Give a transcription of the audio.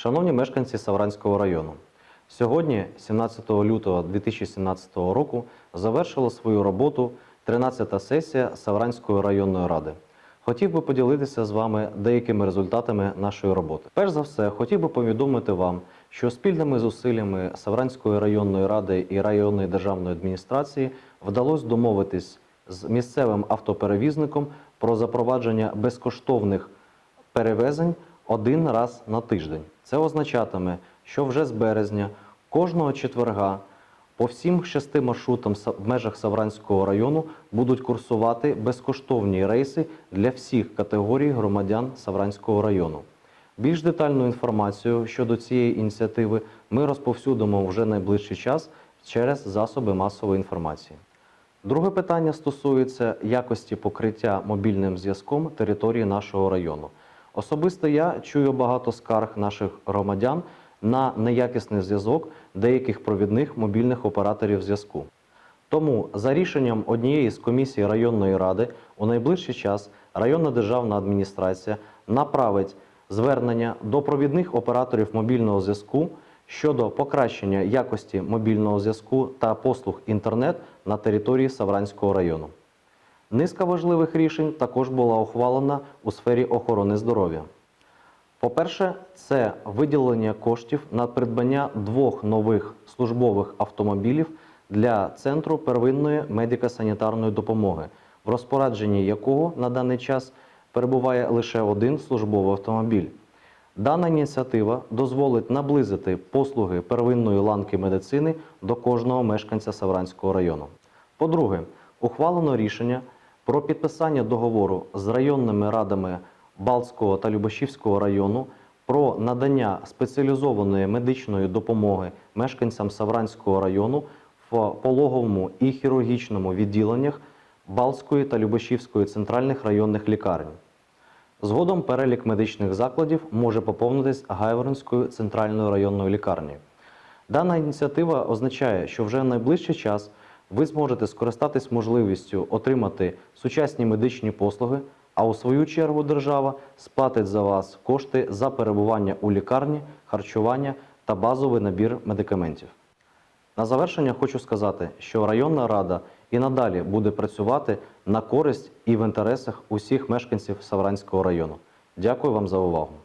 Шановні мешканці Савранського району, сьогодні, 17 лютого 2017 року, завершила свою роботу 13-та сесія Савранської районної ради. Хотів би поділитися з вами деякими результатами нашої роботи. Перш за все, хотів би повідомити вам, що спільними зусиллями Савранської районної ради і районної державної адміністрації вдалося домовитись з місцевим автоперевізником про запровадження безкоштовних перевезень один раз на тиждень. Це означатиме, що вже з березня кожного четверга по всім шести маршрутам в межах Савранського району будуть курсувати безкоштовні рейси для всіх категорій громадян Савранського району. Більш детальну інформацію щодо цієї ініціативи ми розповсюдимо вже найближчий час через засоби масової інформації. Друге питання стосується якості покриття мобільним зв'язком території нашого району. Особисто я чую багато скарг наших громадян на неякісний зв'язок деяких провідних мобільних операторів зв'язку. Тому за рішенням однієї з комісій районної ради у найближчий час районна державна адміністрація направить звернення до провідних операторів мобільного зв'язку щодо покращення якості мобільного зв'язку та послуг інтернет на території Савранського району. Низка важливих рішень також була ухвалена у сфері охорони здоров'я. По-перше, це виділення коштів на придбання двох нових службових автомобілів для центру первинної медико-санітарної допомоги, в розпорядженні якого на даний час перебуває лише один службовий автомобіль. Дана ініціатива дозволить наблизити послуги первинної ланки медицини до кожного мешканця Савранського району. По-друге, ухвалено рішення про підписання договору з районними радами Балтського та Любашівського району про надання спеціалізованої медичної допомоги мешканцям Савранського району в пологовому і хірургічному відділеннях Балтської та Любашівської центральних районних лікарень. Згодом перелік медичних закладів може поповнитись Гайворонською центральною районною лікарнею. Дана ініціатива означає, що вже найближчий час ви зможете скористатись можливістю отримати сучасні медичні послуги, а у свою чергу держава сплатить за вас кошти за перебування у лікарні, харчування та базовий набір медикаментів. На завершення хочу сказати, що районна рада і надалі буде працювати на користь і в інтересах усіх мешканців Савранського району. Дякую вам за увагу.